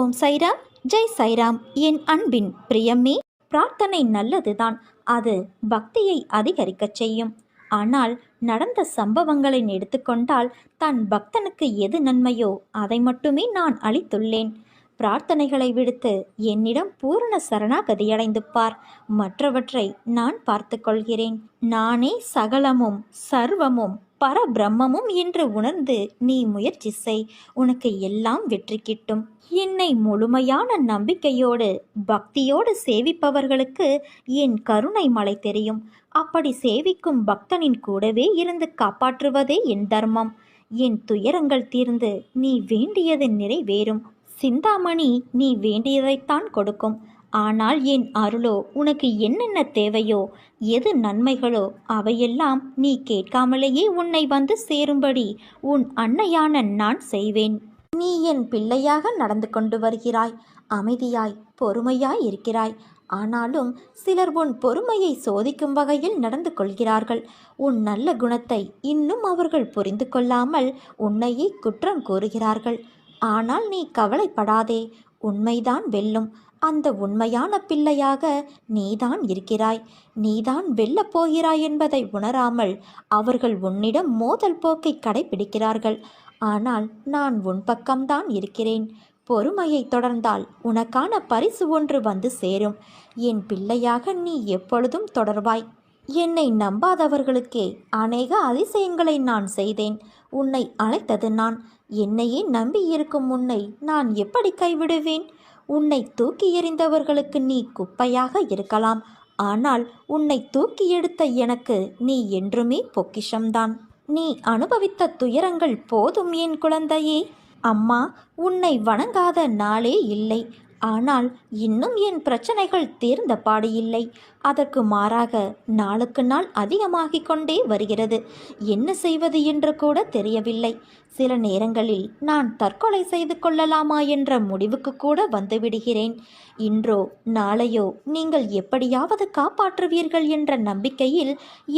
ஓம் சைராம் ஜெய் சைராம். என் அன்பின் பிரியமே பிரார்த்தனை நல்லதுதான். அது பக்தியை அதிகரிக்கச் செய்யும். ஆனால் நடந்த சம்பவங்களை எடுத்துக்கொண்டால் தன் பக்தனுக்கு எது நன்மையோ அதை மட்டுமே நான் அளித்துள்ளேன். பிரார்த்தனைகளை விடுத்து என்னிடம் பூரண சரணாகதியடைந்து பார். மற்றவற்றை நான் பார்த்து கொள்கிறேன். நானே சகலமும் சர்வமும் பரபிரம்மமும் என்று உணர்ந்து நீ முயற்சி செய். உனக்கு எல்லாம் வெற்றி கிட்டும். என்னை முழுமையான நம்பிக்கையோடு பக்தியோடு சேவிப்பவர்களுக்கு என் கருணை மலை தெரியும். அப்படி சேவிக்கும் பக்தனின் கூடவே இருந்து காப்பாற்றுவதே என் தர்மம். என் துயரங்கள் தீர்ந்து நீ வேண்டியது நிறைவேறும். சிந்தாமணி நீ வேண்டியதைத்தான் கொடுக்கும். ஆனால் என் அருளோ உனக்கு என்னென்ன தேவையோ எது நன்மைகளோ அவையெல்லாம் நீ கேட்காமலேயே உன்னை வந்து சேரும்படி உன் அன்னையான நான் செய்வேன். நீ என் பிள்ளையாக நடந்து கொண்டு வருகிறாய். அமைதியாய் பொறுமையாய் இருக்கிறாய். ஆனாலும் சிலர் உன் பொறுமையை சோதிக்கும் வகையில் நடந்து கொள்கிறார்கள். உன் நல்ல குணத்தை இன்னும் அவர்கள் புரிந்து கொள்ளாமல் உன்னையே குற்றம் கூறுகிறார்கள். ஆனால் நீ கவலைப்படாதே. உண்மைதான் வெல்லும். அந்த உண்மையான பிள்ளையாக நீதான் இருக்கிறாய். நீதான் வெல்லப் போகிறாய் என்பதை உணராமல் அவர்கள் உன்னிடம் மோதல் போக்கை கடைபிடிக்கிறார்கள். ஆனால் நான் உன் பக்கம்தான் இருக்கிறேன். பொறுமையை தொடர்ந்தால் உனக்கான பரிசு ஒன்று வந்து சேரும். என் பிள்ளையாக நீ எப்பொழுதும் தொடர்வாய். என்னை நம்பாதவர்களுக்கே அநேக அதிசயங்களை நான் செய்தேன். உன்னை அழைத்தது நான். என்னையே நம்பியிருக்கும் உன்னை நான் எப்படி கைவிடுவேன்? உன்னை தூக்கி எறிந்தவர்களுக்கு நீ குப்பையாக இருக்கலாம். ஆனால் உன்னை தூக்கி எடுத்த எனக்கு நீ என்றுமே பொக்கிஷம்தான். நீ அனுபவித்த துயரங்கள் போதும் என் குழந்தையே. அம்மா உன்னை வணங்காத நாளே இல்லை. ஆனால் இன்னும் என் பிரச்சனைகள் தீர்ந்த பாடு இல்லை. அதற்கு மாறாக நாளுக்கு நாள் அதிகமாகிக் கொண்டே வருகிறது. என்ன செய்வது என்று கூட தெரியவில்லை. சில நேரங்களில் நான் தற்கொலை செய்து கொள்ளலாமா என்ற முடிவுக்கு கூட வந்துவிடுகிறேன் இன்றோ நாளையோ நீங்கள் எப்படியாவது காப்பாற்றுவீர்கள் என்ற நம்பிக்கையில்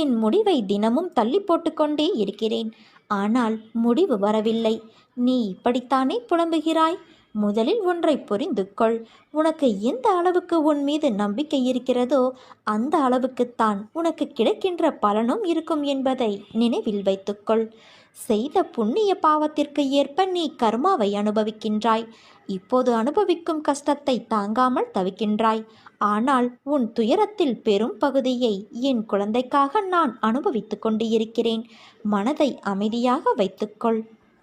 என் முடிவை தினமும் தள்ளி போட்டுக்கொண்டே இருக்கிறேன். ஆனால் முடிவு வரவில்லை. நீ இப்படித்தானே புலம்புகிறாய்? முதலில் ஒன்றை புரிந்து கொள் உனக்கு எந்த அளவுக்கு உன் மீது நம்பிக்கை இருக்கிறதோ அந்த அளவுக்குத்தான் உனக்கு கிடைக்கின்ற பலனும் இருக்கும் என்பதை நினைவில் வைத்துக்கொள். செய்த புண்ணிய பாவத்திற்கு ஏற்ப நீ கர்மாவை அனுபவிக்கின்றாய். இப்போது அனுபவிக்கும் கஷ்டத்தை தாங்காமல் தவிக்கின்றாய். ஆனால் உன் துயரத்தில் பெரும் பகுதியை என் குழந்தைக்காக நான் அனுபவித்துக் கொண்டு இருக்கிறேன் மனதை அமைதியாக வைத்துக்கொள்.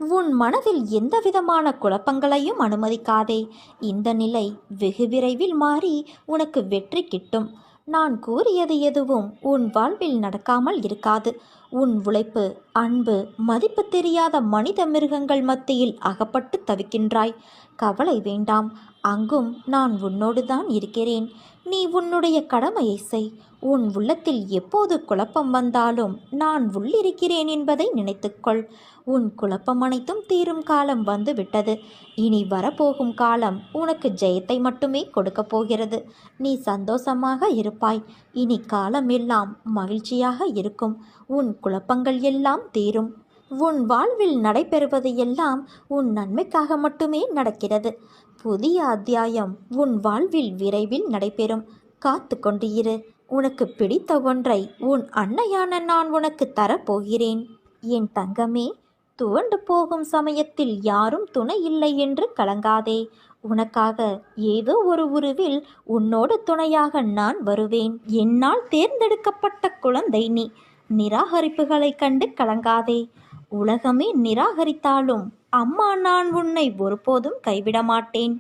உன் மனதில் எந்த விதமான குழப்பங்களையும் அனுமதிக்காதே. இந்த நிலை வெகு விரைவில் மாறி உனக்கு வெற்றி கிட்டும். நான் கூறியது எதுவும் உன் வாழ்வில் நடக்காமல் இருக்காது. உன் உழைப்பு அன்பு மதிப்பு தெரியாத மனித மிருகங்கள் மத்தியில் அகப்பட்டு தவிக்கின்றாய். கவலை வேண்டாம். அங்கும் நான் உன்னோடு தான் இருக்கிறேன். நீ உன்னுடைய கடமையை செய். உன் உள்ளத்தில் எப்போது குழப்பம் வந்தாலும் நான் உள்ளிருக்கிறேன் என்பதை நினைத்துக்கொள். உன் குழப்பம் அனைத்தும் தீரும் காலம் வந்துவிட்டது. இனி வரப்போகும் காலம் உனக்கு ஜெயத்தை மட்டுமே கொடுக்கப் போகிறது. நீ சந்தோஷமாக இருப்பாய். இனி காலம் எல்லாம் மகிழ்ச்சியாக இருக்கும். உன் குழப்பங்கள் எல்லாம் தீரும். உன் வாழ்வில் நடைபெறுவது எல்லாம் உன் நன்மைக்காக மட்டுமே நடக்கிறது. புதிய அத்தியாயம் உன் வாழ்வில் விரைவில் நடைபெறும். காத்து கொண்டு இரு. உனக்கு பிடித்த ஒன்றை உன் அன்னையான நான் உனக்கு தரப்போகிறேன். என் தங்கமே துவண்டு போகும் சமயத்தில் யாரும் துணை இல்லை என்று கலங்காதே. உனக்காக ஏதோ ஒரு உருவில் உன்னோடு துணையாக நான் வருவேன். என்னால் தேர்ந்தெடுக்கப்பட்ட குழந்தை நீ. நிராகரிப்புகளைக் கண்டு கலங்காதே. உலகமே நிராகரித்தாலும் அம்மா நான் உன்னை ஒருபோதும் கைவிட மாட்டேன்.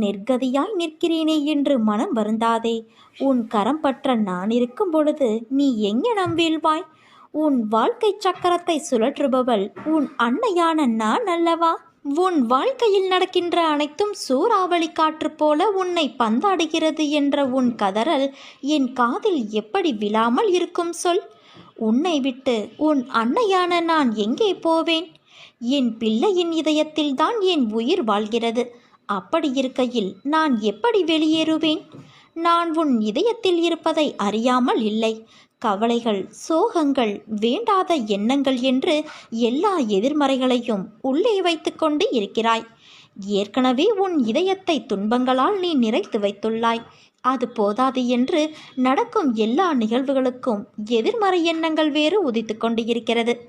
நெற்கதியாய் நிற்கிறேனே என்று மனம் வருந்தாதே. உன் கரம் பற்ற நான் இருக்கும் பொழுது நீ எங்கனம் வீழ்வாய்? உன் வாழ்க்கை சக்கரத்தை சுழற்றுபவள் உன் அன்னையான நான் அல்லவா? உன் வாழ்க்கையில் நடக்கின்ற அனைத்தும் சூறாவளி காற்று போல உன்னை பந்தாடுகிறது என்ற உன் கதறல் என் காதில் எப்படி விழாமல் இருக்கும் சொல்? உன்னை விட்டு உன் அன்னையான நான் எங்கே போவேன்? என் பிள்ளையின் இதயத்தில்தான் என் உயிர் வாழ்கிறது. அப்படி இருக்கையில் நான் எப்படி வெளியேறுவேன்? நான் உன் இதயத்தில் இருப்பதை அறியாமல் இல்லை. கவலைகள் சோகங்கள் வேண்டாத எண்ணங்கள் என்று எல்லா எதிர்மறைகளையும் உள்ளே வைத்துக்கொண்டு இருக்கிறாய். ஏற்கனவே உன் இதயத்தை துன்பங்களால் நீ நிறைத்து வைத்துள்ளாய். அது போதாது என்று நடக்கும் எல்லா நிகழ்வுகளுக்கும் எதிர்மறை எண்ணங்கள் வேறு உதித்து கொண்டு இருக்கிறது.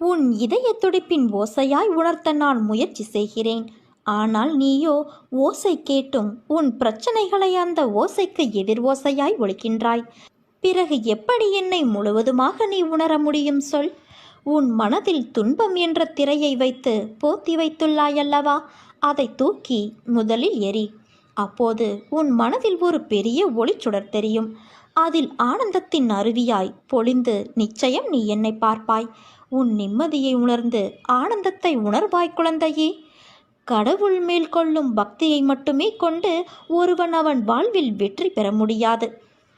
உன் இதய துடிப்பின் ஓசையாய் உணர்த்த நான் முயற்சி செய்கிறேன். ஆனால் நீயோ ஓசை கேட்டும் உன் பிரச்சனைகளை அந்த ஓசைக்கு எதிர் ஓசையாய் ஒழிக்கின்றாய். பிறகு எப்படி என்னை முழுவதுமாக நீ உணர முடியும் சொல். உன் மனதில் துன்பம் என்ற திரையை வைத்து போத்தி வைத்துள்ளாயல்லவா? அதை தூக்கி முதலில் எரி அப்போது உன் மனதில் ஒரு பெரிய ஒளிச்சுடர் தெரியும். அதில் ஆனந்தத்தின் அருவியாய் பொழிந்து நிச்சயம் நீ என்னை பார்ப்பாய். உன் நிம்மதியை உணர்ந்து ஆனந்தத்தை உணர்வாய் குழந்தையே. கடவுள் மேல் கொள்ளும் பக்தியை மட்டுமே கொண்டு ஒருவன் அவன் வாழ்வில் வெற்றி பெற முடியாது.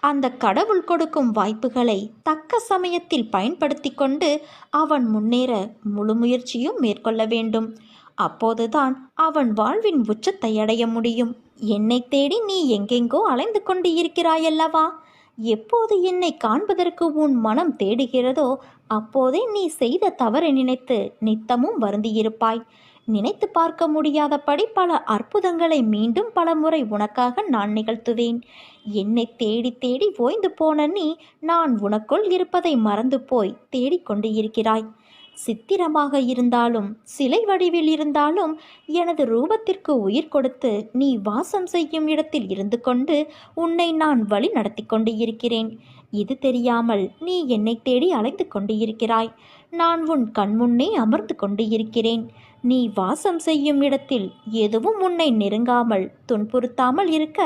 அந்த கடவுள் கொடுக்கும் வாய்ப்புகளை தக்க சமயத்தில் பயன்படுத்தி கொண்டு அவன் முன்னேற முழு முயற்சியும் மேற்கொள்ள வேண்டும். அப்போதுதான் அவன் வாழ்வின் உச்சத்தை அடைய முடியும். என்னை தேடி நீ எங்கெங்கோ அலைந்து கொண்டு இருக்கிறாயல்லவா எப்போது என்னை காண்பதற்கு உன் மனம் தேடுகிறதோ அப்போதே நீ செய்த தவறை நினைத்து நித்தமும் வருந்தியிருப்பாய். நினைத்து பார்க்க முடியாதபடி பல அற்புதங்களை மீண்டும் பல முறை உனக்காக நான் நிகழ்த்துவேன். என்னை தேடி தேடி ஓய்ந்து போன நீ நான் உனக்குள் இருப்பதை மறந்து போய் தேடிக்கொண்டு இருக்கிறாய். சித்திரமாக இருந்தாலும் சிலை வடிவில் இருந்தாலும் எனது ரூபத்திற்கு உயிர் கொடுத்து நீ வாசம் செய்யும் இடத்தில் இருந்து கொண்டு உன்னை நான் வழி நடத்தி கொண்டு இருக்கிறேன் இது தெரியாமல் நீ என்னை தேடி அலைந்து கொண்டு இருக்கிறாய் நான் உன் கண்முன்னே அமர்ந்து கொண்டு இருக்கிறேன். நீ வாசம் செய்யும் இடத்தில் எதுவும் உன்னை நெருங்காமல் துன்புறுத்தாமல் இருக்க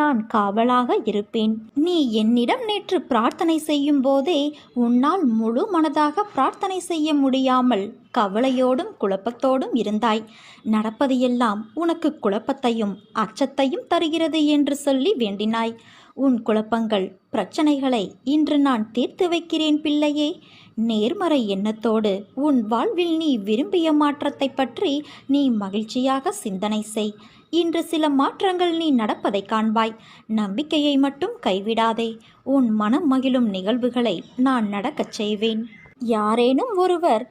நான் காவலாக இருப்பேன். நீ என்னிடம் நேற்று பிரார்த்தனை செய்யும் போதே உன்னால் முழு மனதாக பிரார்த்தனை செய்ய முடியாமல் கவலையோடும் குழப்பத்தோடும் இருந்தாய். நடப்பது எல்லாம் உனக்கு குழப்பத்தையும் அச்சத்தையும் தருகிறது என்று சொல்லி வேண்டினாய். உன் குழப்பங்கள் பிரச்சனைகளை இன்று நான் தீர்த்து வைக்கிறேன் பிள்ளையே. நேர்மறை எண்ணத்தோடு உன் வாழ்வில் நீ விரும்பிய மாற்றத்தை பற்றி நீ மகிழ்ச்சியாக சிந்தனை செய். இன்று சில மாற்றங்கள் நீ நடப்பதை காண்பாய். நம்பிக்கையை மட்டும் கைவிடாதே. உன் மனம் மகிழும் நிகழ்வுகளை நான் நடக்கச் செய்வேன். யாரேனும் ஒருவர்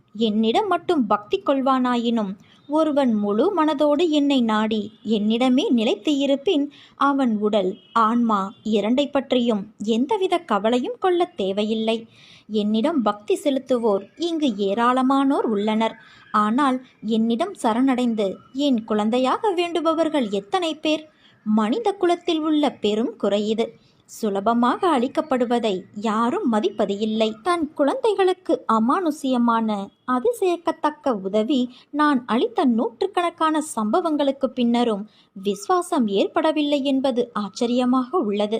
என்னிடம் மட்டும் பக்தி கொள்வானாயினும் ஒருவன் முழு மனதோடு என்னை நாடி என்னிடமே நிலைத்து இருப்பின் அவன் உடல் ஆன்மா இரண்டை பற்றியும் எந்தவித கவலையும் கொள்ளத் தேவையில்லை. என்னிடம் பக்தி செலுத்துவோர் இங்கு ஏராளமானோர் உள்ளனர். ஆனால் என்னிடம் சரணடைந்து என் குழந்தையாக வேண்டுபவர்கள் எத்தனை பேர்? மனித குலத்தில் உள்ள பெரும் குறையிது சுலபமாக அளிக்கப்படுவதை யாரும் மதிப்பது இல்லை தன் குழந்தைகளுக்கு அமானுஷ்யமான அதிசயக்கத்தக்க உதவி நான் அளித்த நூற்றுக்கணக்கான சம்பவங்களுக்கு பின்னரும் விசுவாசம் ஏற்படவில்லை என்பது ஆச்சரியமாக உள்ளது.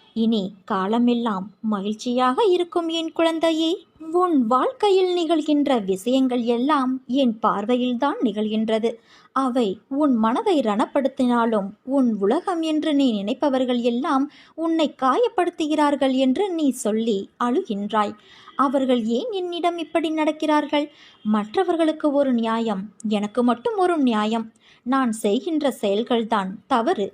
இனி காலமெல்லாம் மகிழ்ச்சியாக இருக்கும் என் குழந்தையே. உன் வாழ்க்கையில் நிகழ்கின்ற விஷயங்கள் எல்லாம் என் பார்வையில்தான் நிகழ்கின்றது. அவை உன் மனதை ரணப்படுத்தினாலும் உன் உலகம் என்று நீ நினைப்பவர்கள் எல்லாம் உன்னை காயப்படுத்துகிறார்கள் என்று நீ சொல்லி அழுகின்றாய். அவர்கள் ஏன் என்னிடம் இப்படி நடக்கிறார்கள்? மற்றவர்களுக்கு ஒரு நியாயம் எனக்கு மட்டும் ஒரு நியாயம். நான் செய்கின்ற செயல்கள்தான் தவறு.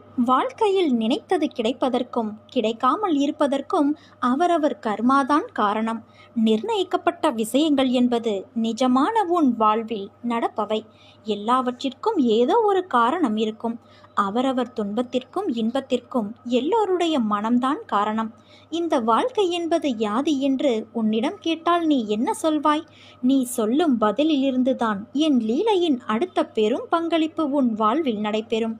வாழ்க்கையில் நினைத்தது கிடைப்பதற்கும் கிடைக்காமல் இருப்பதற்கும் அவரவர் கர்மாதான் காரணம். நிர்ணயிக்கப்பட்ட விஷயங்கள் என்பது நிஜமான உன் வாழ்வில் நடப்பவை. எல்லாவற்றிற்கும் ஏதோ ஒரு காரணம் இருக்கும். அவரவர் துன்பத்திற்கும் இன்பத்திற்கும் எல்லோருடைய மனம்தான் காரணம். இந்த வாழ்க்கை என்பது யாது என்று உன்னிடம் கேட்டால் நீ என்ன சொல்வாய்? நீ சொல்லும் பதிலிலிருந்துதான் என் லீலையின் அடுத்த பெரும் பங்களிப்பு உன் வாழ்வில் நடைபெறும்.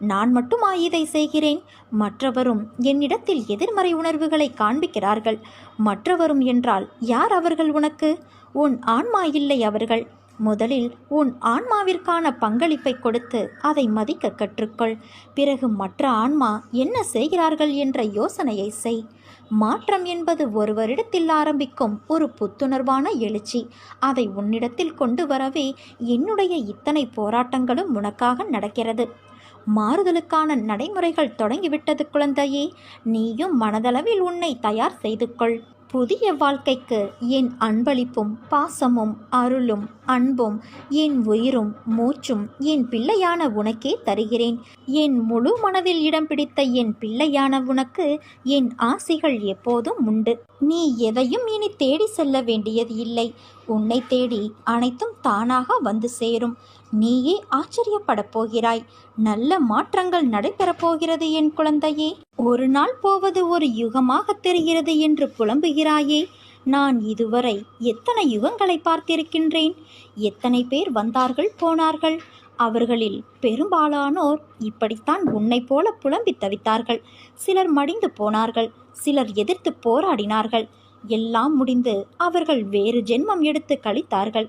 நான் மட்டுமா இதை செய்கிறேன். மற்றவரும் என்னிடத்தில் எதிர்மறை உணர்வுகளை காண்பிக்கிறார்கள். மற்றவரும் என்றால் யார் அவர்கள் உனக்கு? உன் ஆன்மா இல்லை அவர்கள். முதலில் உன் ஆன்மாவிற்கான பங்களிப்பை கொடுத்து அதை மதிக்க கற்றுக்கொள். பிறகு மற்ற ஆன்மா என்ன செய்கிறார்கள் என்ற யோசனையை செய். மாற்றம் என்பது ஒருவரிடத்தில் ஆரம்பிக்கும் ஒரு புத்துணர்வான எழுச்சி. அதை உன்னிடத்தில் கொண்டு வரவே என்னுடைய இத்தனை போராட்டங்களும் உனக்காக நடக்கிறது. மாறுதலுக்கான நடைமுறைகள் தொடங்கிவிட்டது குழந்தையே. நீயும் மனதளவில் உன்னை தயார் செய்து கொள் புதிய வாழ்க்கைக்கு என் அன்பளிப்பும் பாசமும் அருளும் அன்பும் என் உயிரும் மூச்சும் என் பிள்ளையான உனக்கே தருகிறேன். என் முழு மனதில் இடம் பிடித்த என் பிள்ளையான உனக்கு என் ஆசைகள் எப்போதும் உண்டு. நீ எதையும் இனி தேடி செல்ல வேண்டியது இல்லை. உன்னை தேடி அனைத்தும் தானாக வந்து சேரும். நீயே ஆச்சரியப்படப் போகிறாய். நல்ல மாற்றங்கள் நடைபெறப் போகிறது என் குழந்தையே. ஒரு நாள் போவது ஒரு யுகமாக தெரிகிறது என்று புலம்புகிறாயே. நான் இதுவரை எத்தனை யுகங்களை பார்த்திருக்கின்றேன். எத்தனை பேர் வந்தார்கள் போனார்கள். அவர்களில் பெரும்பாலானோர் இப்படித்தான் உன்னைப் போல புலம்பி தவித்தார்கள். சிலர் மடிந்து போனார்கள் சிலர் எதிர்த்து போராடினார்கள். எல்லாம் முடிந்து அவர்கள் வேறு ஜென்மம் எடுத்து கழித்தார்கள்.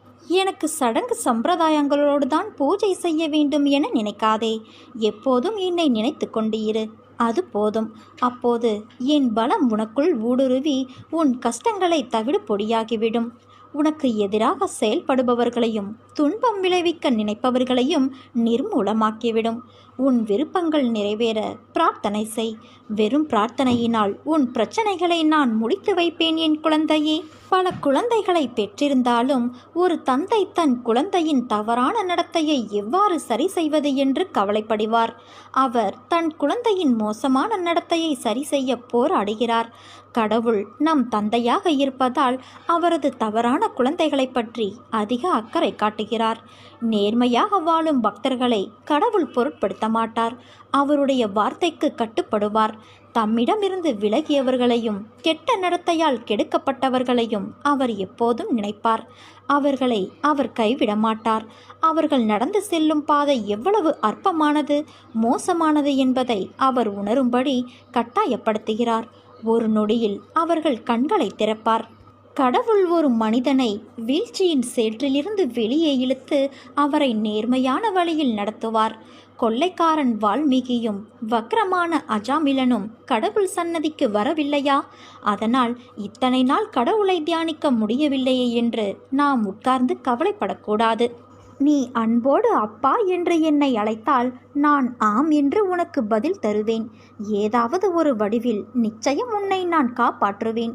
எனக்கு சடங்கு சம்பிரதாயங்களோடு தான் பூஜை செய்ய வேண்டும் என நினைக்காதே. எப்போதும் என்னை நினைத்து கொண்டு இரு. அது போதும். அப்போது என் பலம் உனக்குள் ஊடுருவி உன் கஷ்டங்களை தவிடு பொடியாகிவிடும். உனக்கு எதிராக செயல்படுபவர்களையும் துன்பம் விளைவிக்க நினைப்பவர்களையும் நிர்மூலமாக்கிவிடும். உன் விருப்பங்கள் நிறைவேற பிரார்த்தனை செய். வெறும் பிரார்த்தனையினால் உன் பிரச்சனைகளை நான் முடித்து வைப்பேன் என் குழந்தையே. பல குழந்தைகளை பெற்றிருந்தாலும் ஒரு தந்தை தன் குழந்தையின் தவறான நடத்தையை எவ்வாறு சரி செய்வது என்று கவலைப்படுவார். அவர் தன் குழந்தையின் மோசமான நடத்தையை சரி செய்ய போராடுகிறார். கடவுள் நம் தந்தையாக இருப்பதால் அவரது தவறான குழந்தைகளை பற்றி அதிக அக்கறை காட்டுகிறார். நேர்மையாக வாழும் பக்தர்களை கடவுள் பொருட்படுத்த மாட்டார். அவருடைய வார்த்தைக்கு கட்டுப்படுவார். தம்மிடமிருந்து விலகியவர்களையும் கெட்ட நடத்தையால் கெடுக்கப்பட்டவர்களையும் அவர் எப்போதும் நினைப்பார். அவர்களை அவர் கைவிட மாட்டார். அவர்கள் நடந்து செல்லும் பாதை எவ்வளவு அற்பமானது மோசமானது என்பதை அவர் உணரும்படி கட்டாயப்படுத்துகிறார். ஒரு நொடியில் அவர்கள் கண்களை திறப்பார். கடவுள் ஒரு மனிதனை வீழ்ச்சியின் சேற்றிலிருந்து வெளியே இழுத்து அவரை நேர்மையான வழியில் நடத்துவார். கொள்ளைக்காரன் வால்மீகியும் வக்ரமான அஜாமிலனும் கடவுள் சன்னதிக்கு வரவில்லையா? அதனால் இத்தனை நாள் கடவுளை தியானிக்க முடியவில்லையே என்று நாம் உட்கார்ந்து கவலைப்படக்கூடாது. நீ அன்போடு அப்பா என்று என்னை அழைத்தால் நான் ஆம் என்று உனக்கு பதில் தருவேன். ஏதாவது ஒரு வடிவில் நிச்சயம் உன்னை நான் காப்பாற்றுவேன்.